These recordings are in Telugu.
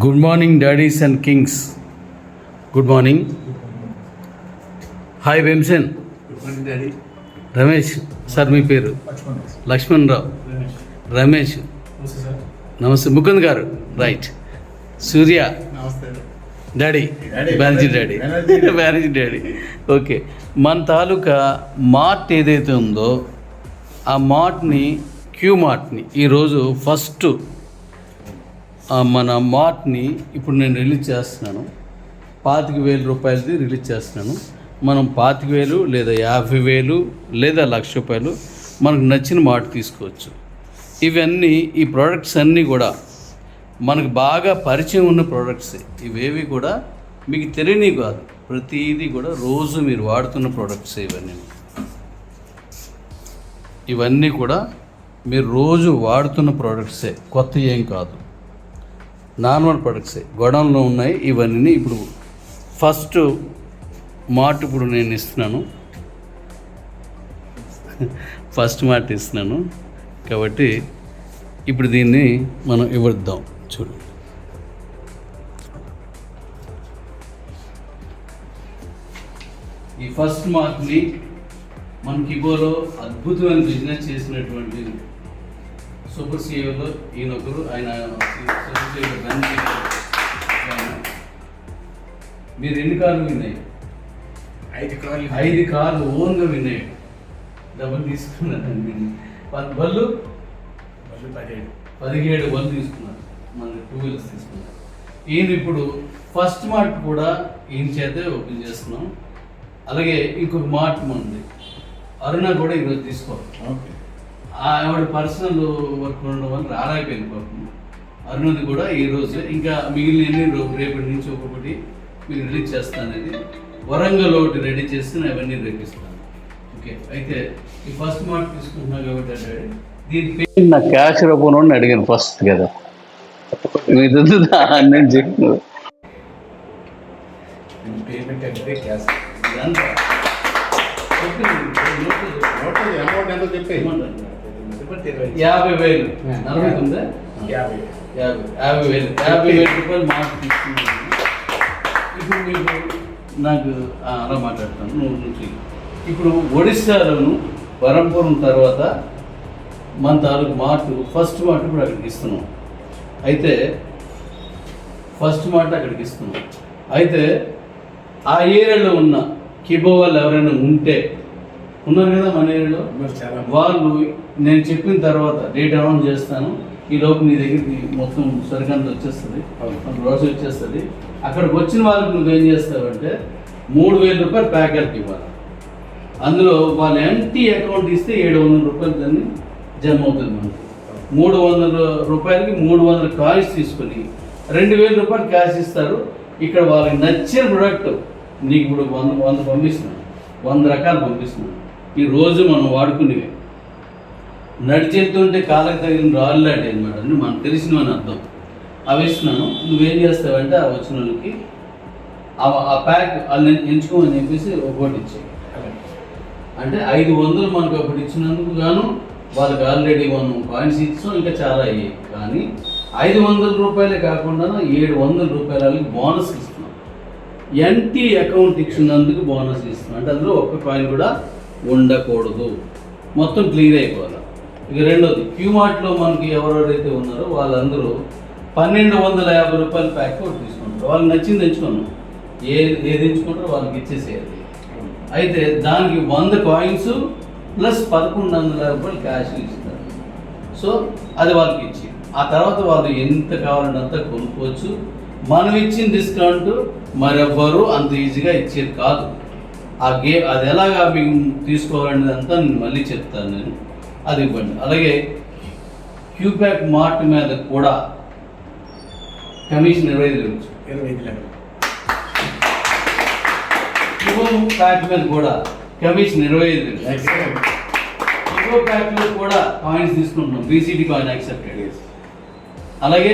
Good morning daddies and kings good morning hi వెంసన్ daddy Ramesh sir మీ పేరు? లక్ష్మణ్ రావు రమేష్ నమస్తే Mukund garu right Surya daddy Banerjee daddy. Banerjee daddy okay మన తాలూకా మార్ట్ ఏదైతే ఉందో ఆ మార్ట్ని క్యూ మార్ట్ని ఈరోజు ఫస్ట్ మన మార్ట్ని ఇప్పుడు నేను రిలీజ్ చేస్తున్నాను. పాతిక వేల రూపాయలది రిలీజ్ చేస్తున్నాను. మనం పాతిక వేలు లేదా యాభై వేలు లేదా లక్ష రూపాయలు మనకు నచ్చిన మార్ట్ తీసుకోవచ్చు. ఇవన్నీ ఈ ప్రోడక్ట్స్ అన్నీ కూడా మనకు బాగా పరిచయం ఉన్న ప్రోడక్ట్స్. ఇవేవి కూడా మీకు తెలియని కాదు. ప్రతిదీ కూడా రోజు మీరు వాడుతున్న ప్రోడక్ట్స్ ఇవన్నీ. ఇవన్నీ కూడా మీరు రోజు వాడుతున్న ప్రోడక్ట్సే. కొత్త ఏం కాదు. నార్మల్ ప్రొడక్ట్సే. గొడవల్లో ఉన్నాయి ఇవన్నీ ఇప్పుడు ఫస్ట్ మార్ట్ ఇప్పుడు నేను ఇస్తున్నాను. ఫస్ట్ మార్ట్ ఇస్తున్నాను. కాబట్టి ఇప్పుడు దీన్ని మనం ఇవ్వద్దాం. చూడు. ఈ ఫస్ట్ మార్క్ని మన కిబోలో అద్భుతమైన బిజినెస్ చేసినటువంటి సూపర్ సీఈఓలో ఈయన ఒకరు ఆయన. మీరు ఎన్ని కార్లు విన్నాయి ఐదు కార్లు ఐదు కార్లు ఓన్గా విన్నాయి డబ్బులు తీసుకున్నారండి పది బళ్ళు? మళ్ళీ పదిహేడు. పదిహేడు బళ్ళు తీసుకున్నారు. మన టూ వీలర్స్ తీసుకున్నారు. ఈయన ఇప్పుడు ఫస్ట్ మార్ట్ కూడా ఈయన చేతే ఓపెన్ చేస్తున్నాం. అలాగే ఇంకొక మార్ట్ ఉంది. అరుణ కూడా ఈరోజు తీసుకోవాలి. ఆవిడ పర్సనల్ వర్క్ ఉండడం వల్ల రాలేకపోయింది పాపం అరుణది కూడా ఈ రోజు ఇంకా మిగిలిన రేపటి నుంచి ఒక్కొక్కటి మీకు రిలీజ్ చేస్తానది వరంగల్ ఒకటి రెడీ చేసి నేను అవన్నీ రేపిస్తాను ఓకే అయితే ఈ ఫస్ట్ మార్క్ తీసుకుంటున్నా కాబట్టి అంటే దీని పేరు నా క్యాష్ రూపంలో అడిగాను ఫస్ట్ కదా మీరు నేను చెప్పిన పేమెంట్ అంటే క్యాష్ ఇదంతా అమౌంట్ ఎంతో చెప్పి యాభై వేలు. నలభై తొమ్మిది? యాభై. యాభై. యాభై వేలు. యాభై వేల రూపాయలు మార్క్ తీసుకున్నాను ఇప్పుడు మీకు నాకు ఆ, అలా మాట్లాడతాను. నువ్వు నుంచి ఇప్పుడు ఒడిస్సాలోను వరంపురం తర్వాత మన తాలూకు మార్ట్ ఫస్ట్ మార్ట్ ఇప్పుడు అక్కడికి ఇస్తున్నాం. అయితే ఫస్ట్ మార్ట్ అక్కడికి ఇస్తున్నాం. అయితే ఆ ఏరియాలో ఉన్న కిబో వాళ్ళు ఎవరైనా ఉంటే ఉన్నారు కదా మన ఏరియాలో? వాళ్ళు నేను చెప్పిన తర్వాత డేట్ అనౌన్స్ చేస్తాను. ఈ లోపు నీ దగ్గరికి మొత్తం సరికంత వచ్చేస్తుంది. రోజు వచ్చేస్తుంది. అక్కడికి వచ్చిన వాళ్ళకి నువ్వేం చేస్తావంటే మూడు వేల రూపాయలు ప్యాకెట్కి ఇవ్వాలి. అందులో వాళ్ళు ఎంటీ అకౌంట్ ఇస్తే ఏడు వందల రూపాయలు దాన్ని జమ అవుతుంది మనకి. మూడు వందల రూపాయలకి మూడు వందల కాయిన్స్ తీసుకొని రెండు వేల రూపాయలు క్యాష్ ఇస్తారు. ఇక్కడ వాళ్ళకి నచ్చిన ప్రొడక్ట్ నీకు ఇప్పుడు వంద వంద పంపిస్తున్నాను. వంద రకాలు పంపిస్తున్నాను. ఈ రోజు మనం వాడుకునేవి. నడిచేస్తుంటే కాలకు తగిన రాళ్ళు లాంటి అనమాట అని మనకు తెలిసినవని అర్థం. అవి ఇస్తున్నాను నువ్వేం చేస్తావంటే ఆ వచ్చిన వాళ్ళకి ఆ- ఆ ప్యాక్ వాళ్ళని ఎంచుకోమని చెప్పేసి ఒకటి ఇచ్చేయి. అంటే ఐదు వందలు మనకు అప్పుడు ఇచ్చినందుకు గాను వాళ్ళకి ఆల్రెడీ మనం కాయిన్స్ ఇచ్చాం ఇంకా చాలా అయ్యాయి. కానీ ఐదు వందల రూపాయలే కాకుండా ఏడు వందల రూపాయలకి బోనస్ ఇస్తున్నాం. ఎన్టీ అకౌంట్ ఇచ్చినందుకు బోనస్ ఇస్తున్నాం. అంటే అందులో ఒక్క కాయిన్ కూడా ఉండకూడదు. మొత్తం క్లియర్ అయిపోవాలి. ఇక రెండోది క్యూమార్ట్లో మనకి ఎవరెవరైతే ఉన్నారో వాళ్ళందరూ పన్నెండు వందల యాభై రూపాయల ప్యాక్ ఒకటి తీసుకుంటారు. వాళ్ళకి నచ్చింది ఎంచుకున్నాం ఏ ఏది ఎంచుకుంటారో వాళ్ళకి ఇచ్చేసేయాలి. అయితే దానికి వంద కాయిన్స్ ప్లస్ పదకొండు వందల రూపాయలు క్యాష్ ఇస్తారు. సో అది వాళ్ళకి ఇచ్చి ఆ తర్వాత వాళ్ళు ఎంత కావాలంటే అంత కొనుక్కోవచ్చు. మనం ఇచ్చిన డిస్కౌంట్ మరెవ్వరు అంత ఈజీగా ఇచ్చేది కాదు. ఆ గే అది ఎలాగా మేము తీసుకోవాలనేది అంతా నేను మళ్ళీ చెప్తాను నేను. అది ఇవ్వండి. అలాగే క్యూప్యాక్ మార్ట్ మీద కూడా కమిషన్ ఇరవై ఐదు ఇరవై ఐదు లెవెల్ ఇవో ప్యాక్ మీద కూడా కమిషన్ ఇరవై ఐదు ఇవో ప్యాక్లో కూడా కాయిన్స్ తీసుకుంటున్నాం. బీసీడీ కాయిన్ యాక్సెప్టెడ్ అలాగే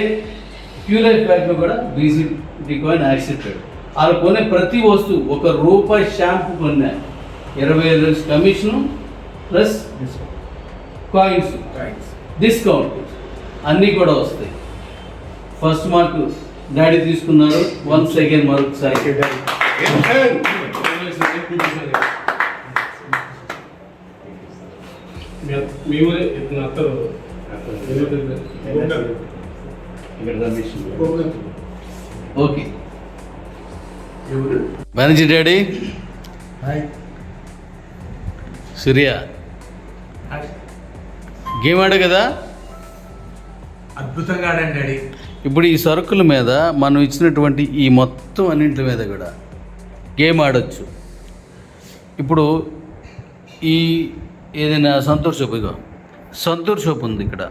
క్యూలైఫ్ ప్యాక్లో కూడా బీసీడీ కాయిన్ యాక్సెప్టెడ్ అలా కొనే ప్రతి వస్తువు ఒక రూపాయి షాంపూ కొన్నా ఇరవై ఐదు కమిషను ప్లస్ కాయిన్స్ డిస్కౌంట్ అన్నీ కూడా వస్తాయి. ఫస్ట్ మార్క్ డాడీ తీసుకున్నారు. వన్ సెకండ్ మరొకసారి మీ ఊరే ఇతను అత్తరు okay Banerjee daddy Surya game ఆడే కదా? అద్భుతంగా ఆడండి డాడీ. ఇప్పుడు ఈ సరుకుల మీద మనం ఇచ్చినటువంటి ఈ మొత్తం అన్నింటి మీద కూడా గేమ్ ఆడొచ్చు. ఇప్పుడు ఈ ఏదైనా సంతూర్ షాప్ ఇగో సంతూర్ షాప్ ఉంది ఇక్కడ.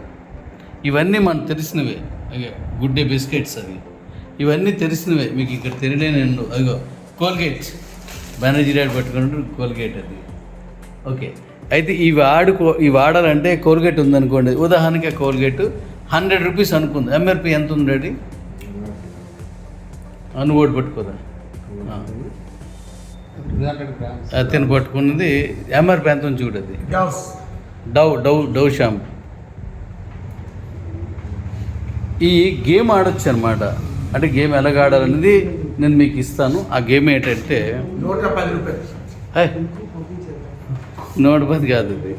ఇవన్నీ మనకు తెలిసినవే. అయ్యో గుడ్ డే బిస్కెట్స్ అవి. ఇవన్నీ తెలిసినవే. మీకు ఇక్కడ తెలియలేని అదిగో కోల్గేట్. బెనర్జీ డాడ్ పట్టుకుంటూ కోల్గేట్ అది. ఓకే. అయితే ఈ వాడుకో ఈ వాడాలంటే కోల్గేట్ ఉందనుకోండి. ఉదాహరణకి కోల్గేట్ హండ్రెడ్ రూపీస్ అనుకుంది. ఎంఆర్పి ఎంత ఉంది డాడీ? అనుకోటి పట్టుకోదా. అతను పట్టుకున్నది ఎంఆర్పి ఎంత ఉంది చూడది డవ్ డవ్ డవ్ షాంపూ. ఈ గేమ్ ఆడొచ్చు అనమాట అంటే గేమ్ ఎలాగ ఆడాలనేది నేను మీకు ఇస్తాను. ఆ గేమ్ ఏంటంటే నూట పది రూపాయలు. హే నోట్ పది కాదు ఇది.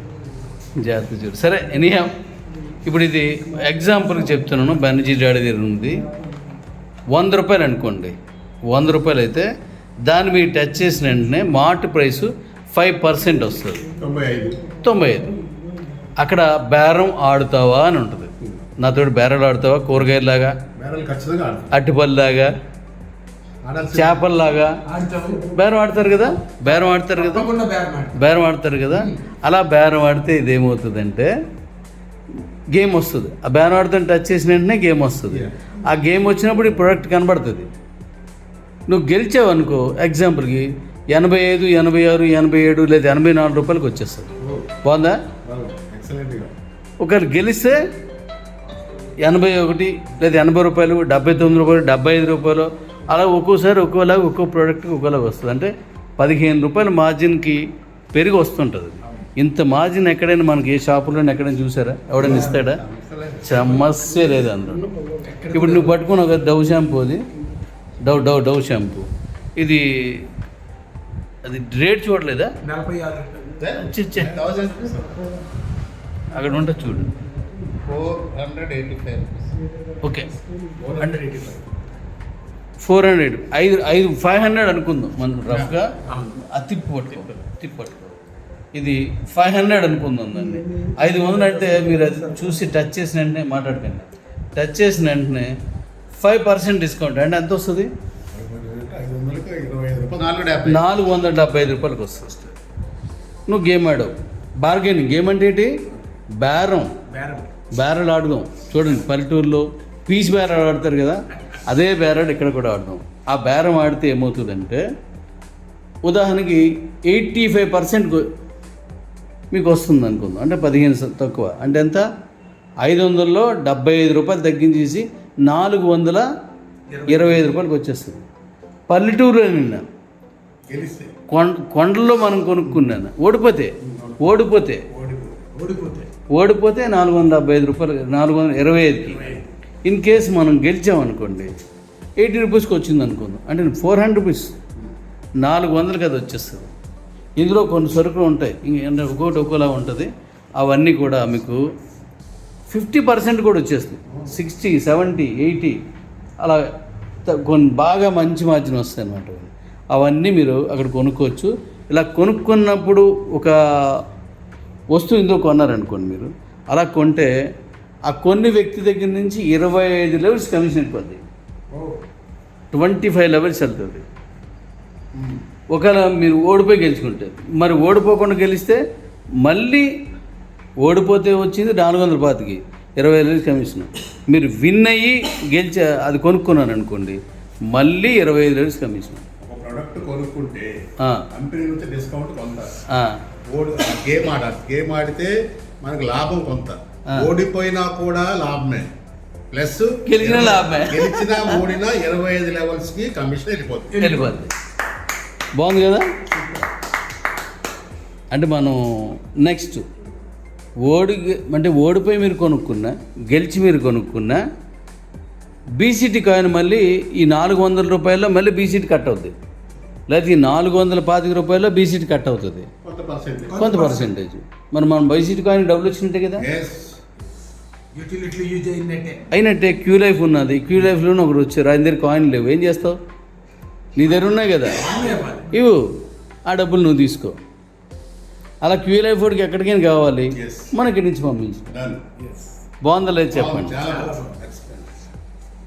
జాగ్రత్త చూడు. సరే ఎనీహా ఇప్పుడు ఇది ఎగ్జాంపుల్కి చెప్తున్నాను. బెనర్జీ డాడీ దగ్గర ఉంది. వంద రూపాయలు అనుకోండి. వంద రూపాయలు అయితే దాన్ని మీరు టచ్ చేసిన వెంటనే మార్ట్ ప్రైస్ ఫైవ్ పర్సెంట్ వస్తుంది. తొంభై ఐదు. తొంభై ఐదు. అక్కడ బేరం ఆడుతావా అని ఉంటుంది. నాతోటి బేరాలు ఆడుతావా? కూరగాయలాగా బేరాలు చేపల్లాగా. బేరం ఆడతారు కదా? బేరం ఆడతారు కదా? బేరం ఆడతాం. బేరం ఆడతారు కదా? అలా బేరం ఆడితే ఇదేమవుతుందంటే గేమ్ వస్తుంది. ఆ బేరం ఆడుతుంటే టచ్ చేసిన వెంటనే గేమ్ వస్తుంది. ఆ గేమ్ వచ్చినప్పుడు ఈ ప్రోడక్ట్ కనబడుతుంది. నువ్వు గెలిచావు అనుకో ఎగ్జాంపుల్కి ఎనభై ఐదు ఎనభై ఆరు ఎనభై ఏడు లేదా ఎనభై నాలుగు రూపాయలకి వచ్చేస్తుంది. బాగుందా? ఎక్సలెంట్గా ఒకవేళ గెలిస్తే ఎనభై ఒకటి లేదా ఎనభై రూపాయలు డెబ్బై తొమ్మిది రూపాయలు డెబ్బై ఐదు రూపాయలు అలా ఒక్కోసారి ఒక్కోలాగా ఒక్కో ప్రోడక్ట్కి ఒక్కోలాగా వస్తుంది. అంటే పదిహేను రూపాయల మార్జిన్కి పెరిగి వస్తుంటుంది. ఇంత మార్జిన్ ఎక్కడైనా మనకి ఏ షాపులో ఎక్కడైనా చూసారా? ఎవడైనా ఇస్తాడా? సమస్య లేదు అందులో. ఇప్పుడు నువ్వు పట్టుకున్న ఒక డవ్ షాంపూ అది. డవ్ డవ్ డవ్ షాంపూ ఇది అది రేట్ చూడలేదా. అక్కడ ఉంటుంది చూడు. Four hundred eighty five okay. Four hundred. ఐదు ఐదు ఫైవ్ హండ్రెడ్ అనుకుందాం. మనం రఫ్గా అది తిప్పి పట్టుకో. తిప్పి. పట్టుకో. ఇది ఫైవ్ హండ్రెడ్ అనుకుందాం దాన్ని. ఐదు వందలు అంటే మీరు అది చూసి టచ్ చేసిన వెంటనే మాట్లాడకండి. టచ్ చేసిన వెంటనే ఫైవ్ పర్సెంట్ డిస్కౌంట్. అంటే ఎంత వస్తుంది? నాలుగు వందల డెబ్బై ఐదు రూపాయలకి వస్తుంది నువ్వు గేమ్ ఆడావు. బార్గెనింగ్. గేమ్ అంటే ఏంటి? బేరం బేరం బేరలు ఆడుదాం. చూడండి పల్లెటూరులో పీచ్ బేరాలు ఆడతారు కదా. అదే బేరాలు ఇక్కడ కూడా ఆడదాం. ఆ బేరం ఆడితే ఏమవుతుందంటే ఉదాహరణకి ఎయిటీ ఫైవ్ పర్సెంట్ మీకు వస్తుంది అనుకుందాం. అంటే పదిహేను తక్కువ. అంటే ఎంత? ఐదు వందల్లో డెబ్బై ఐదు రూపాయలు తగ్గించేసి నాలుగు వందల ఇరవై ఐదు రూపాయలకి వచ్చేస్తుంది. పల్లెటూరులో నిన్న కొండ కొండల్లో మనం కొనుక్కున్నాను ఓడిపోతే? ఓడిపోతే? ఓడిపోతే. ఓడిపోతే. ఓడిపోతే నాలుగు వందల డెబ్బై ఐదు రూపాయలు నాలుగు వందల ఇరవై ఐదుకి. ఇన్ కేస్ మనం గెలిచామనుకోండి ఎయిటీ రూపీస్కి వచ్చింది అనుకుందాం. అంటే ఫోర్ హండ్రెడ్ రూపీస్ నాలుగు వందలకి అది వచ్చేస్తుంది. ఇందులో కొన్ని సరుకులు ఉంటాయి. ఇంకా ఒక్కొక్కటి ఒక్కోలా ఉంటుంది. అవన్నీ కూడా మీకు ఫిఫ్టీ పర్సెంట్ కూడా వచ్చేస్తుంది. సిక్స్టీ సెవెంటీ ఎయిటీ అలా కొన్ని బాగా మంచి మార్జిన్ వస్తాయి అన్నమాట అవన్నీ మీరు అక్కడ కొనుక్కోవచ్చు. ఇలా కొనుక్కున్నప్పుడు ఒక వస్తువు ఇందులో కొన్నారనుకోండి మీరు అలా కొంటే ఆ కొన్ని వ్యక్తి దగ్గర నుంచి ఇరవై ఐదు లెవెల్స్ కమిషన్ ఓ. ట్వంటీ ఫైవ్ లెవెల్స్ వెళ్తుంది. ఒకవేళ మీరు ఓడిపోయి గెలుచుకుంటే మరి ఓడిపోకుండా గెలిస్తే మళ్ళీ ఓడిపోతే వచ్చింది నాలుగు వందల పాతికి ఇరవై ఐదు కమిషన్ మీరు విన్ అయ్యి గెలిచే అది కొనుక్కున్నాను అనుకోండి మళ్ళీ ఇరవై ఐదు వేలు కమిషన్ ప్రోడక్ట్ కొనుక్కుంటే ఆ, కంపెనీ నుంచి డిస్కౌంట్ కొంత. గేమ్ ఆడాలి గేమ్ ఆడితే మనకు లాభం కొంత. ఓడిపోయినా కూడా లాభమే. ప్లస్ గెలిచినా లాభమే. గెలిచినా ఓడినా ఇరవై ఐదు లెవెల్స్కి కమిషన్ వెళ్ళిపోతుంది. వెళ్ళిపోద్ది. బాగుంది కదా? అంటే మనం నెక్స్ట్ ఓడి అంటే ఓడిపోయి మీరు కొనుక్కున్నా గెలిచి మీరు కొనుక్కున్నా బీసీటీ కాయిన్ మళ్ళీ ఈ నాలుగు వందల రూపాయల్లో మళ్ళీ బీసీటీ కట్ అవుతుంది లేకపోతే ఈ నాలుగు వందల పాతిక రూపాయల్లో బీసీటీ కట్ అవుతుంది. కొంత పర్సెంట్ కొంత పర్సెంటేజ్ మరి మనం బైసీటీ కాయిన్ డబ్బులు వచ్చినట్టే కదా? యూటిలిటీ యూజ్ అయినట్టే. అయినట్టే క్యూ లైఫ్ ఉన్నది. క్యూ లైఫ్లోనే ఒకరు వచ్చారు ఆయన దగ్గర కాయిన్ లేవు. ఏం చేస్తావు? నీ దగ్గర ఉన్నాయి కదా? ఇవ్వు. ఆ డబ్బులు నువ్వు తీసుకో. అలా క్యూ లైఫ్ వాడికి ఎక్కడికైనా కావాలి. మనకి నుంచి పంపించు. బాగుందా లేదు చెప్పండి.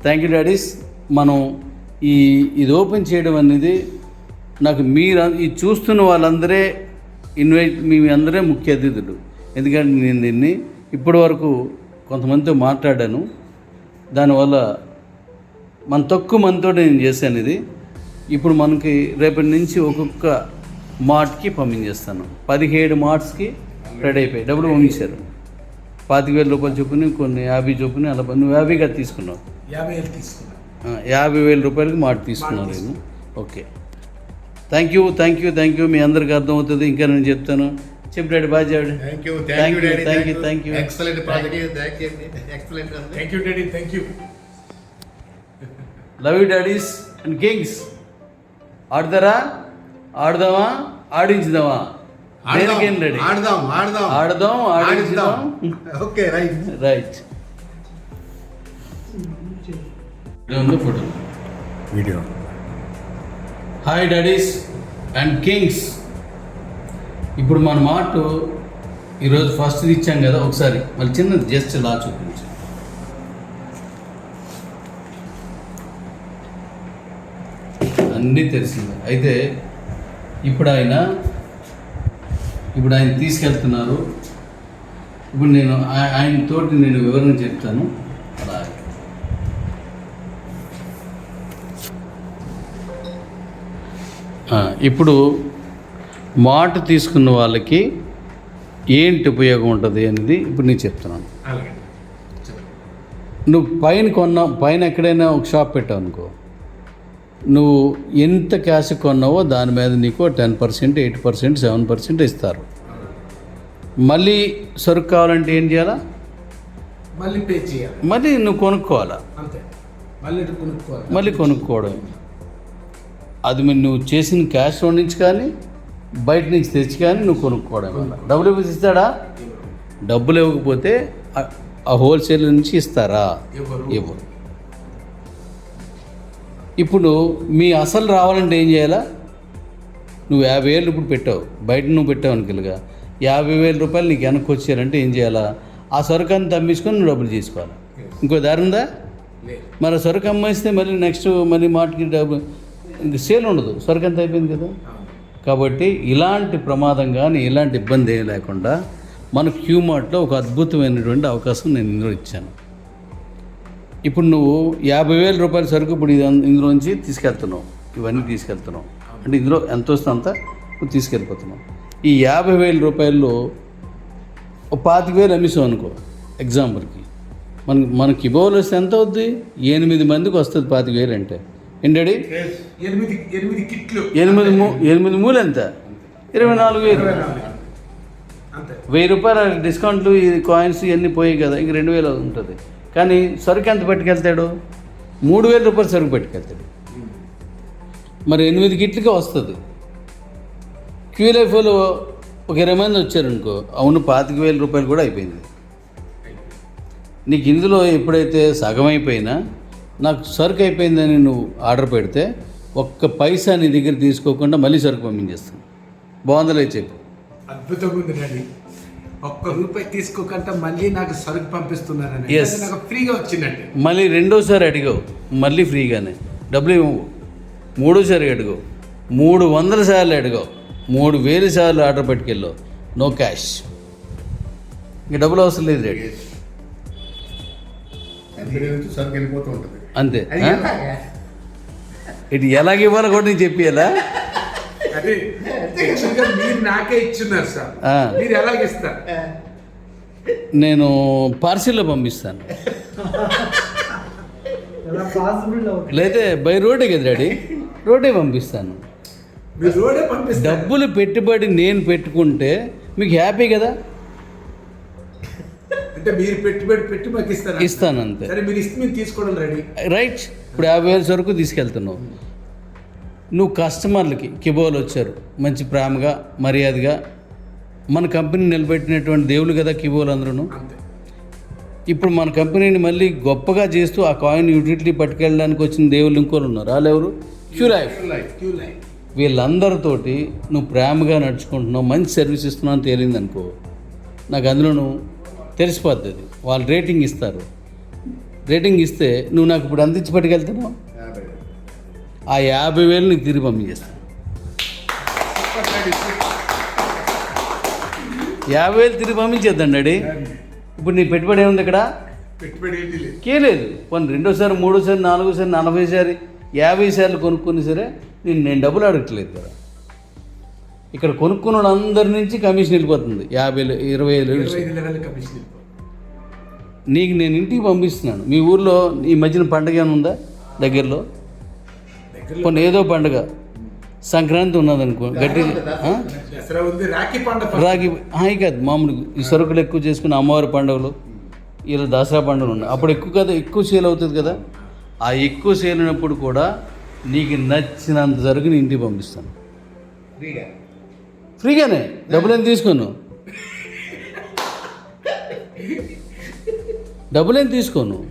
థ్యాంక్ యూ డాడీస్ మనం ఈ ఇది ఓపెన్ చేయడం అనేది నాకు మీరు ఈ చూస్తున్న వాళ్ళందరే ఇన్వైట్ మీ అందరే ముఖ్య అతిథులు. ఎందుకంటే నేను దీన్ని ఇప్పటి వరకు కొంతమందితో మాట్లాడాను. దానివల్ల మన తక్కువ మందితో నేను చేశాను ఇది. ఇప్పుడు మనకి రేపటి నుంచి ఒక్కొక్క మార్ట్కి పంపించేస్తాను పదిహేడు మార్ట్స్కి రెడీ అయిపోయి డబ్బులు పంపించారు. పాతిక వేల రూపాయలు చొప్పున కొన్ని యాభై చొప్పున అలా నువ్వు యాభైగా తీసుకున్నావు యాభై వేలు తీసుకున్నా. యాభై వేల రూపాయలకి మాట తీసుకున్నాను నేను. Okay. Thank you thank you thank you. మీ అందరికి అర్థమవుతుంది. ఇంకా నేను చెప్తాను. చెప్పు డాడీ బాగా చెప్పండి thank you Thank thank you thank you, thank you. Excellent thank project you thank you excellent అండి thank you daddy thank you love you daddies and kings ఆడతారా? ఆడదామా? ఆడించుదామా? దేనికేం రెడీ ఆడదాం ఆడదాం. ఆడదాం ఆడించుదాం. ఓకే రైట్ రైట్ ఉంది photo video hi daddies and kings ఇప్పుడు మన మాట ఈరోజు ఫస్ట్ ఇచ్చాం కదా ఒకసారి మళ్ళీ చిన్న జస్ట్ లా చూపించు. అన్నీ తెలిసిందే. అయితే ఇప్పుడు ఆయన ఇప్పుడు ఆయన తీసుకెళ్తున్నారు. ఇప్పుడు నేను ఆయన తోటి నేను వివరణ చెప్తాను. అలా ఇప్పుడు మాట తీసుకున్న వాళ్ళకి ఏంటి ఉపయోగం ఉంటుంది అనేది ఇప్పుడు నేను చెప్తున్నాను. నువ్వు పైన కొన్నావు పైన ఎక్కడైనా ఒక షాప్ పెట్టావు అనుకో నువ్వు ఎంత క్యాష్ కొన్నావో దాని మీద నీకు ten percent eight percent seven percent ఇస్తారు. మళ్ళీ సరుకు కావాలంటే ఏం చేయాలా? మళ్ళీ పే చేయాలి. మళ్ళీ నువ్వు కొనుక్కోవాలా? అంతే. మళ్ళీ కొనుక్కోవాలి. మళ్ళీ కొనుక్కోవడం. అది మరి నువ్వు చేసిన క్యాష్ నుంచి కానీ బయట నుంచి తెచ్చి కానీ నువ్వు కొనుక్కోవడం వల్ల. డబ్బులు ఇవ్వసి ఇస్తాడా? డబ్బులు ఇవ్వకపోతే ఆ- హోల్సేల్ నుంచి ఇస్తారా? ఇవ్వరు ఇప్పుడు మీ అసలు రావాలంటే ఏం చేయాలా? నువ్వు యాభై వేలు ఇప్పుడు పెట్టావు. బయట నువ్వు పెట్టావు అనుకలుగా యాభై వేల రూపాయలు నీకు వెనక్కి వచ్చారంటే ఏం చేయాలా? ఆ సరుకు అంతా అమ్మించుకొని నువ్వు డబ్బులు తీసుకోవాలి ఇంకో దారి ఉందా? మరి సరుకు అమ్మేస్తే మళ్ళీ నెక్స్ట్ మళ్ళీ మాటకి డబ్బు ఇంక సేల్ ఉండదు. సరుకు అంతా అయిపోయింది కదా. కాబట్టి ఇలాంటి ప్రమాదం కానీ ఇలాంటి ఇబ్బంది ఏం లేకుండా మన క్యూమార్ట్లో ఒక అద్భుతమైనటువంటి అవకాశం నేను ఇందులో ఇచ్చాను. ఇప్పుడు నువ్వు యాభై వేల రూపాయల సరుకు ఇప్పుడు ఇది ఇందులోంచి తీసుకెళ్తున్నావు. ఇవన్నీ తీసుకెళ్తున్నావు. అంటే ఇందులో ఎంత వస్తుందో అంత? నువ్వు తీసుకెళ్ళిపోతున్నావు. ఈ యాభై వేల రూపాయల్లో ఒక పాతిక వేలు అమ్మేసావు అనుకో ఎగ్జాంపుల్కి. మనకి మనకి ఇవ్వవలసి ఎంత అవుద్ది? ఎనిమిది మందికి వస్తుంది పాతిక వేలు అంటే. ఏంటండి ఎనిమిది ఎనిమిది కిట్లు. ఎనిమిది మూ ఎనిమిది మూలు ఎంత ఇరవై నాలుగు వేలు. వెయ్యి రూపాయల డిస్కౌంట్లు ఈ కాయిన్స్ ఇవన్నీ పోయాయి కదా ఇంక రెండు వేలు ఉంటుంది. కానీ సరుకు ఎంత పట్టుకెళ్తాడు? మూడు వేల రూపాయలు సరుకు పట్టుకెళ్తాడు. మరి ఎనిమిది గిట్లకే వస్తుంది. క్యూ లైఫ్లో ఒక ఇరవై మంది వచ్చారనుకో అవును పాతిక వేల రూపాయలు కూడా అయిపోయింది. నీకు ఇందులో ఎప్పుడైతే సగం అయిపోయినా నాకు సరుకు అయిపోయిందని నువ్వు ఆర్డర్ పెడితే ఒక్క పైసా నీ దగ్గర తీసుకోకుండా మళ్ళీ సరుకు పంపించేస్తాను. బాగుందలే చెప్పు. అద్భుతంగా ఉంది డాడీ ఒక్క రూపాయి తీసుకోకుండా మళ్ళీ నాకు సరుకు నాకు ఫ్రీగా వచ్చినట్టు మళ్ళీ రెండోసారి అడిగావు మళ్ళీ ఫ్రీగానే. డబ్బులు ఇవ్వవు మూడోసారి అడిగావు మూడు వందల సార్లు అడిగావు మూడు వేలు సార్లు ఆర్డర్ పెట్టుకెళ్ళావు. నో క్యాష్ ఇంక డబ్బులు అవసరం లేదు రేటు కంపెనీ నుంచి సరుకు వెళ్ళిపోతూ ఉంటుంది. అంతే? ఇటు ఎలాగ ఇవ్వాలో కూడా నేను అదే యాక్చువల్గా మీరు నాకే ఇచ్చున్నారు సార్. ఆ. మీరు నేను పార్సిల్లో పంపిస్తాను. లేతే బై రోడే కదా డాడీ? రోడే పంపిస్తాను. మీరు రోడే పంపిస్తారు. డబ్బులు పెట్టుబడి నేను పెట్టుకుంటే మీకు హ్యాపీ కదా? అంటే మీరు పెట్టుబడి పెట్టి మాకు ఇస్తారు? ఇస్తాను అంతే. సరే మీరు ఇస్తే మేము తీసుకోవడం రెడీ. రైట్. ఇప్పుడు యాభై వేల సరుకు తీసుకెళ్తున్నావు. నువ్వు కస్టమర్లకి కిబోలు వచ్చారు. మంచి ప్రేమగా మర్యాదగా. మన కంపెనీ నిలబెట్టినటువంటి దేవుళ్ళు కదా కిబోలు అందరూ ఇప్పుడు మన కంపెనీని మళ్ళీ గొప్పగా చేస్తూ ఆ కాయిన్ యూటిలిటీ పట్టుకెళ్ళడానికి వచ్చిన దేవుళ్ళు ఇంకోరు ఉన్నారు. వాళ్ళు ఎవరు? క్యూ లైఫ్ వీళ్ళందరితోటి నువ్వు ప్రేమగా నడుచుకుంటున్నావు. మంచి సర్వీస్ ఇస్తున్నావు అని తేలింది అనుకో నాకు అందులో నువ్వు తెలిసిపోద్ది అది. వాళ్ళు రేటింగ్ ఇస్తారు. రేటింగ్ ఇస్తే నువ్వు నాకు ఇప్పుడు అందించి పట్టుకెళ్తున్నావు. యాభై ఆ యాభై వేలు నీకు తిరిగి పంపించేస్తాను యాభై వేలు తిరిగి పంపించేద్దాం డాడీ. ఇప్పుడు నీ పెట్టుబడి ఏముంది ఇక్కడ? పెట్టుబడి ఏంటి లేదు. కేలేదు పోనీ రెండోసారి మూడోసారి నాలుగోసారి నలభై సారి యాభై సార్లు కొనుక్కుని సరే నేను నేను డబ్బులు అడగట్లేదు కదా. ఇక్కడ కొనుక్కున్న వాళ్ళందరి నుంచి కమిషన్ వెళ్ళిపోతుంది. యాభై ఇరవై ఐదు. నీకు నేను ఇంటికి పంపిస్తున్నాను. మీ ఊర్లో ఈ మధ్యన పండగ ఏమైనా ఉందా? దగ్గరలో? కొన్ని ఏదో పండగ. సంక్రాంతి ఉన్నదనుకో. గట్టి ఆ? దసరా ఉంది. రాఖీ హాయి కాదు. మామూలు ఈ సరుకులు ఎక్కువ చేసుకుని అమ్మవారి పండుగలు ఇలా దసరా పండుగలు ఉన్నాయి. అప్పుడు ఎక్కువ కదా ఎక్కువ సేల్ అవుతుంది కదా. ఆ ఎక్కువ సేల్ అయినప్పుడు కూడా నీకు నచ్చినంత సరుకు నేను ఇంటికి పంపిస్తాను. ఫ్రీగానే డబ్బులు ఏం తీసుకోను. డబ్బులు ఏం తీసుకోను.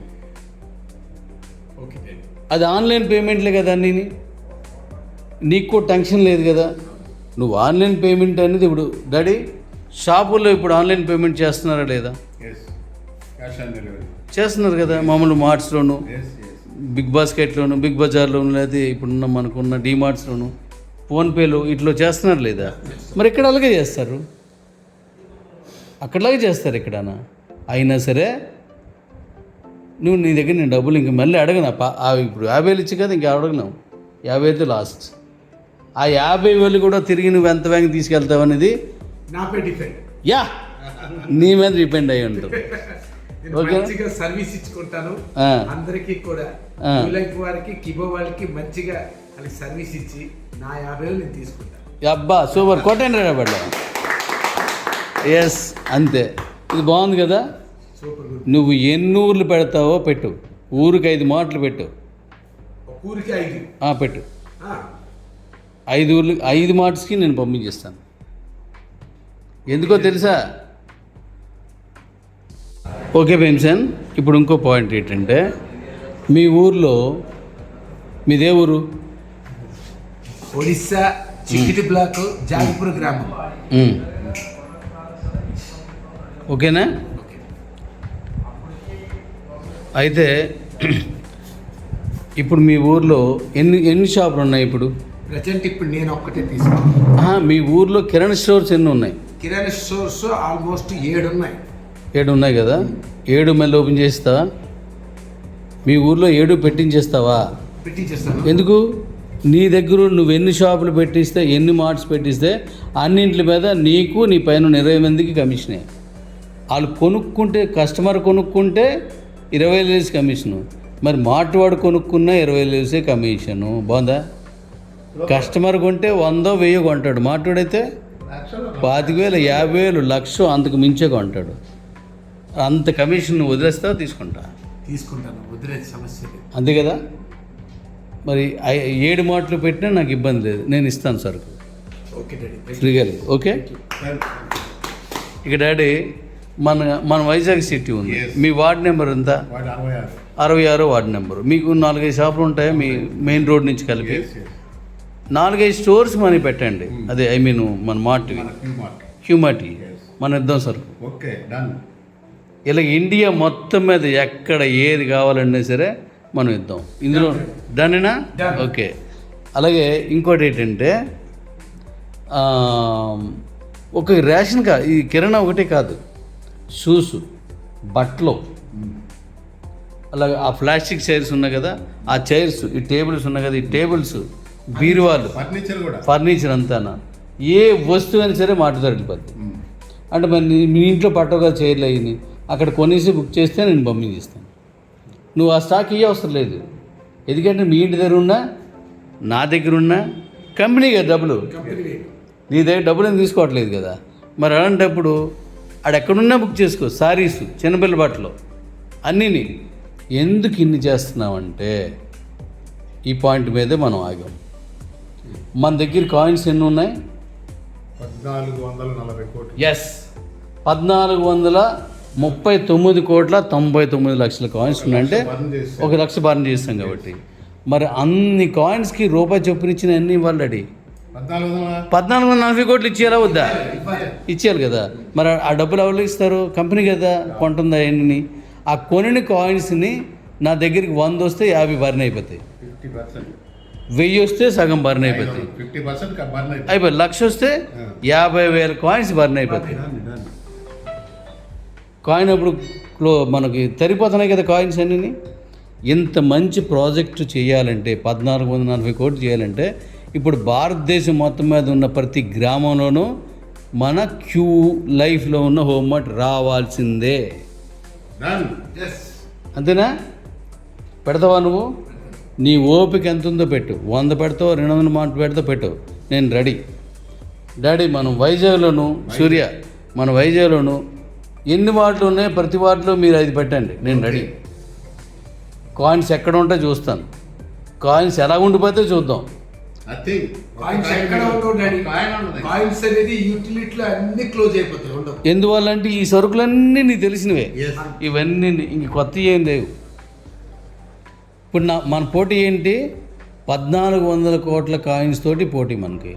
అది ఆన్లైన్ పేమెంట్లే కదా అన్నీ. నీకు కూడా టెన్షన్ లేదు కదా. నువ్వు ఆన్లైన్ పేమెంట్ అనేది ఇప్పుడు డాడీ షాపుల్లో ఇప్పుడు ఆన్లైన్ పేమెంట్ చేస్తున్నారా లేదా? చేస్తున్నారు కదా మామూలు మార్ట్స్లోను బిగ్ బాస్కెట్లోను బిగ్ బజార్లోను లేదా ఇప్పుడున్న మనకున్న డీమార్ట్స్లోను. ఫోన్పేలు ఇట్లా చేస్తున్నారు లేదా? మరి ఇక్కడ అలాగే చేస్తారు? అక్కడలాగే చేస్తారు ఇక్కడనా? అయినా సరే నువ్వు నీ దగ్గర నేను డబ్బులు ఇంక మళ్ళీ అడగను. ఇప్పుడు యాభై వేలు ఇచ్చి కదా ఇంక అడగను. యాభై అయితే లాస్ట్ ఆ యాభై వేలు కూడా తిరిగి నువ్వు ఎంత బ్యాంక్ తీసుకెళ్తావు అనేది యా నీ మీద డిపెండ్ అయ్యి ఉంటుంది. మంచిగా సర్వీస్ ఇచ్చుకుంటాను. అందరికీ కూడా. వారికి కిబో వాళ్ళకి మంచిగా వాళ్ళకి సర్వీస్ ఇచ్చి నా యాభై వేలు నేను తీసుకుంటాను అబ్బా సూపర్. కొట్టండి రాబడ్డా ఎస్ అంతే. ఇది బాగుంది కదా? Super good. నువ్వు ఎన్ని ఊర్లు పెడతావో పెట్టు. ఊరికి ఐదు మాటలు పెట్టు. ఒక ఊరికి ఐదు. ఆ, పెట్టు. ఆ, ఐదు ఊర్లు ఐదు మాటస్కి నేను పంపించేస్తాను. ఎందుకో తెలుసా? ఓకే భీమ్సన్. ఇప్పుడు ఇంకో పాయింట్ ఏంటంటే మీ ఊర్లో మీదే ఊరు? ఒడిస్సా చికిటి బ్లాక్ జాగిపూర్ గ్రామం. ఓకేనా? ఓకే. అయితే ఇప్పుడు మీ ఊర్లో ఎన్ని ఎన్ని షాపులు ఉన్నాయి ఇప్పుడు? ప్రజెంట్ ఇప్పుడు నేను ఒక్కటే తీసుకున్నాను ఆహా, మీ ఊర్లో కిరణ్ స్టోర్స్ ఎన్ని ఉన్నాయి? కిరాణా స్టోర్స్ ఆల్మోస్ట్ ఏడు ఉన్నాయి. ఏడు ఉన్నాయి కదా? ఏడు మళ్ళీ ఓపెన్ చేస్తావా మీ ఊర్లో ఏడు పెట్టించేస్తావా? పెట్టించేస్తాను. ఎందుకు? నీ దగ్గర నువ్వు ఎన్ని షాపులు పెట్టిస్తే ఎన్ని మార్ట్స్ పెట్టిస్తే అన్నింటి మీద నీకు నీ పైన ఇరవై మందికి కమిషనే. వాళ్ళు కొనుక్కుంటే కస్టమర్ కొనుక్కుంటే ఇరవై వేసి కమిషను. మరి మార్ట్ వాడు కొనుక్కున్న ఇరవై వేసే కమిషను. బాగుందా? కస్టమర్ కొంటే వందో వెయ్యో కొంటాడు. లక్షలు పాతిక వేలు యాభై వేలు లక్ష అంతకు మించే కొంటాడు. అంత కమిషన్ నువ్వు వదిలేస్తావా తీసుకుంటా తీసుకుంటాను వదిలేదు సమస్య అంతే కదా? మరి ఏడు మాటలు పెట్టినా నాకు ఇబ్బంది లేదు. నేను ఇస్తాను సరుకు డాడీ. ఫ్రీగా లేదు ఓకే? ఇక డాడీ మన మన వైజాగ్ సిటీ ఉంది. మీ వార్డ్ నెంబర్ ఎంత? అరవై ఆరు. Ward number. మీకు నాలుగైదు షాపులు ఉంటాయా? మీ మెయిన్ రోడ్ నుంచి కలిపి? నాలుగైదు స్టోర్స్ మనీ పెట్టండి. అదే ఐ మీన్ మన మార్ట్. Yes. మన ఇద్దాం సరుకు ఓకే ఇలా ఇండియా మొత్తం మీద ఎక్కడ ఏది కావాలన్నా సరే మనం ఇద్దాం. ఇందులో Done. ఓకే అలాగే ఇంకోటి ఏంటంటే ఒక రేషన్ కా ఈ కిరాణా ఒకటే కాదు షూస్ బట్టలు. అలాగే ఆ ప్లాస్టిక్ చైర్స్ ఉన్నాయి కదా ఆ చైర్స్ ఈ టేబుల్స్ ఉన్నాయి కదా ఈ టేబుల్స్ బీరువాలు ఫర్నిచర్ కూడా. ఫర్నిచర్ అంతానా? ఏ వస్తువు అయినా సరే మాట దొరికిపోద్ది మ్మ్. అంటే మరి మీ ఇంట్లో పట్టగా చైర్లు అయ్యి అక్కడ కొనేసి బుక్ చేస్తే నేను పంపించేస్తాను నువ్వు ఆ స్టాక్ ఇయ్య అవసరం లేదు. ఎందుకంటే మీ ఇంటి దగ్గర ఉన్నా నా దగ్గర ఉన్నా కంపెనీ కదా డబ్బులు. నీ దగ్గర డబ్బులు ఏం తీసుకోవట్లేదు కదా? మరి అలాంటప్పుడు ఆడ ఎక్కడున్నా బుక్ చేసుకో సారీస్ చిన్నపిల్ల బట్టలు అన్నీని. ఎందుకు ఇన్ని చేస్తున్నామంటే ఈ పాయింట్ మీదే మనం ఆగాం. మన దగ్గర కాయిన్స్ ఎన్ని ఉన్నాయి? పద్నాలుగు వందల నలభై కోట్లు. ఎస్ పద్నాలుగు వందల ముప్పై తొమ్మిది కోట్ల తొంభై తొమ్మిది లక్షల కాయిన్స్ ఉన్నాయంటే ఒక లక్ష బర్న్ చేస్తాం కాబట్టి. మరి అన్ని కాయిన్స్కి రూపాయి చొప్పున ఇచ్చిన అన్ని వాళ్ళడి పద్నాలుగు వందల పద్నాలుగు వందల నలభై కోట్లు ఇచ్చేయాలా వద్దా? ఇచ్చేయాలి కదా. మరి ఆ డబ్బులు ఎవరు ఇస్తారు? కంపెనీ కదా కొంటుందా ఎన్ని? ఆ కొనిన కాయిన్స్ని నా దగ్గరికి వంద వస్తే యాభై బర్న్ అయిపోతాయి. వెయ్యి వస్తే సగం బర్న్ అయిపోతాయి. అయిపోయి లక్ష వస్తే యాభై వేల కాయిన్స్ బర్న్ అయిపోతాయి. కాయిన్ అప్పుడు క్లో మనకి తరిపోతున్నాయి కదా కాయిన్స్ అన్నీ ఇంత మంచి ప్రాజెక్టు చేయాలంటే పద్నాలుగు వందల నలభై కోట్లు చేయాలంటే ఇప్పుడు భారతదేశం మొత్తం మీద ఉన్న ప్రతి గ్రామంలోనూ మన క్యూ లైఫ్లో ఉన్న హోంవర్క్ రావాల్సిందే. అంతేనా? పెడతావా నువ్వు? నీ ఓపిక ఎంత ఉందో పెట్టు. వంద పెడతావు రెండు వందల మాట పెడతావు పెట్టు. నేను రెడీ. డాడీ మనం వైజాగ్లోను సూర్య మన వైజాగ్లోను ఎన్ని వార్డులు ఉన్నాయి? ప్రతి వార్డులో మీరు ఐదు పెట్టండి. నేను రెడీ. కాయిన్స్ ఎక్కడ ఉంటే చూస్తాను. కాయిన్స్ ఎలా ఉండిపోతే చూద్దాం. అది ఎందువల్ల అంటే ఈ సరుకులన్నీ నీకు తెలిసినవే. ఇవన్నీ ఇంక కొత్త ఏం లేవు. ఇప్పుడు నా మన పోటీ ఏంటి? పద్నాలుగు వందల కోట్ల కాయిన్స్ తోటి పోటీ మనకి.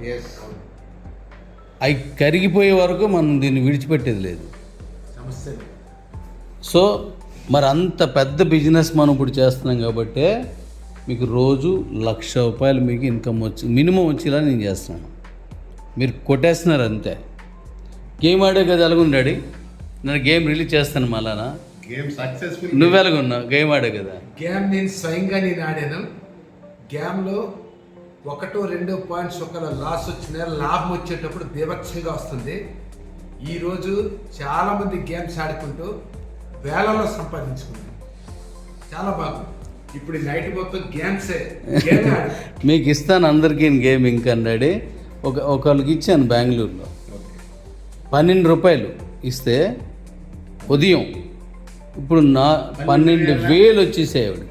అవి కరిగిపోయే వరకు మనం దీన్ని విడిచిపెట్టేది లేదు. సో మరి అంత పెద్ద బిజినెస్ మనం ఇప్పుడు చేస్తున్నాం కాబట్టి మీకు రోజు లక్ష రూపాయలు మీకు ఇన్కమ్ వచ్చి మినిమం వచ్చేలా నేను చేస్తున్నాను. మీరు కొట్టేస్తున్నారు అంతే. గేమ్ ఆడే కదా ఎలాగుంది డాడీ? నేను గేమ్ రిలీజ్ చేస్తాను మళ్ళానా? Game successful. నువ్వు ఎలాగున్నావు? గేమ్ ఆడే కదా. గేమ్ నేను స్వయంగా నేను ఆడాను. గేమ్లో ఒకటో రెండో పాయింట్స్ ఒకవేళ లాస్ వచ్చినా లాభం వచ్చేటప్పుడు బీభత్సంగా వస్తుంది. ఈరోజు చాలామంది గేమ్స్ ఆడుకుంటూ వేలలో సంపాదించుకున్నారు. చాలా బాగుంది. ఇప్పుడు నైట్ మొత్తం గేమ్సే మీకు ఇస్తాను అందరికీ గేమ్ ఇంకా డాడీ ఒక ఒకళ్ళకి ఇచ్చాను బెంగళూరులో. పన్నెండు రూపాయలు ఇస్తే ఉదయం ఇప్పుడు నా పన్నెండు వేలు వచ్చేసాయి ఆవిడకి.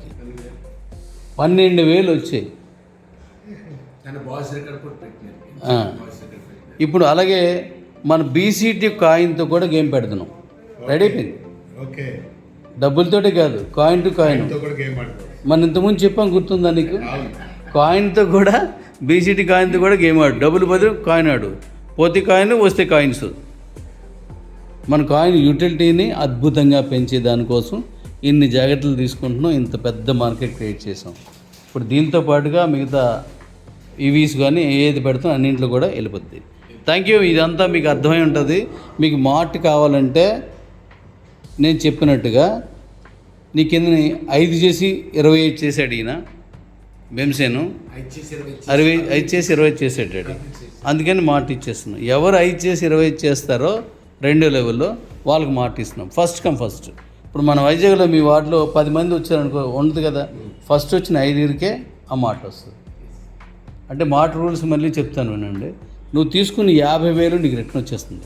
పన్నెండు వేలు వచ్చాయి. ఇప్పుడు అలాగే మన బీసీటీ కాయిన్తో కూడా గేమ్ పెడుతున్నాం. రెడీ అయిపోయింది. ఓకే డబ్బులతోటే కాదు కాయిన్ టు కాయిన్ మన ఇంతకుముందు చెప్పాం గుర్తుందా నీకు? కాయిన్తో కూడా బీసీటీ కాయిన్తో కూడా గేమ్ ఆడు. డబ్బులు బదులు కాయిన్ ఆడు. పోతే కాయిన్ వస్తే కాయిన్స్ మన కాయిన్ యూటిలిటీని అద్భుతంగా పెంచే దానికోసం ఇన్ని జాగ్రత్తలు తీసుకుంటున్నాం ఇంత పెద్ద మార్కెట్ క్రియేట్ చేసాం ఇప్పుడు దీంతో పాటుగా మిగతా ఈవీస్ కానీ ఏది పెడతాం అన్నింటిలో కూడా వెళ్ళిపోద్ది. థ్యాంక్ యూ ఇదంతా మీకు అర్థమై ఉంటుంది. మీకు మార్ట్ కావాలంటే నేను చెప్పినట్టుగా నీ కిందని ఐదు చేసి ఇరవై ఐదు చేశాడు ఈయన. బెంసేను చేసి అరవై ఐదు చేసి ఇరవై ఐదు చేసాడు అందుకని మాట ఇచ్చేస్తున్నాం. ఎవరు ఐదు చేసి ఇరవై ఐదు చేస్తారో రెండో లెవెల్లో వాళ్ళకి మాట ఇస్తున్నాం. ఫస్ట్ కమ్ ఫస్ట్ ఇప్పుడు మన వైజాగ్లో మీ వార్డులో పది మంది వచ్చారనుకో ఉండదు కదా? ఫస్ట్ వచ్చిన ఐదుగురికే ఆ మాట వస్తుంది. అంటే మాట రూల్స్ మళ్ళీ చెప్తాను వినండి. నువ్వు తీసుకుని యాభై వేలు నీకు రిటర్న్ వచ్చేస్తుంది.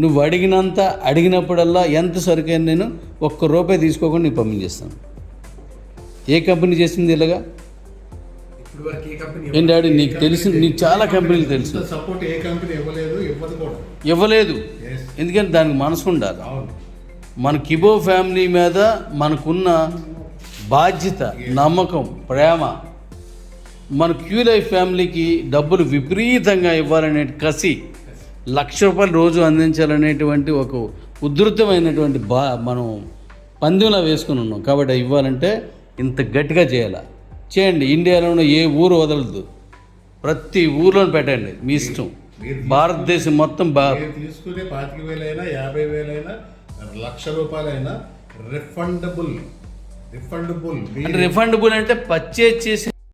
నువ్వు అడిగినంత అడిగినప్పుడల్లా ఎంత సరుకైనా నేను ఒక్క రూపాయి తీసుకోకుండా నీకు పంపించేస్తాను ఏ కంపెనీ చేసింది ఇలాగా? ఏ ఏం డాడీ నీకు తెలిసి నీకు చాలా కంపెనీలు తెలుసు. సపోర్ట్ ఏ కంపెనీ ఇవ్వలేదు ఇవ్వలేదు. ఎందుకంటే దానికి మనసు ఉండాలి. మన కిబో ఫ్యామిలీ మీద మనకున్న బాధ్యత నమ్మకం ప్రేమ మన క్యూ లైఫ్ ఫ్యామిలీకి డబ్బులు విపరీతంగా ఇవ్వాలనే కసి లక్ష రూపాయలు రోజు అందించాలనేటువంటి ఒక ఉధృతమైనటువంటి బా మనం పందెంలా వేసుకుని ఉన్నాం. కాబట్టి అవి ఇవ్వాలంటే ఇంత గట్టిగా చేయాలి? చేయండి. ఇండియాలో ఉన్న ఏ ఊరు వదలదు. ప్రతి ఊర్లో పెట్టండి. మీ ఇష్టం. భారతదేశం మొత్తం తీసుకునే పాతిక వేలైనా యాభై వేలైనా లక్ష రూపాయలైనా రిఫండబుల్ రిఫండబుల్ అంటే రిఫండబుల్ అంటే పర్చేజ్ చేసి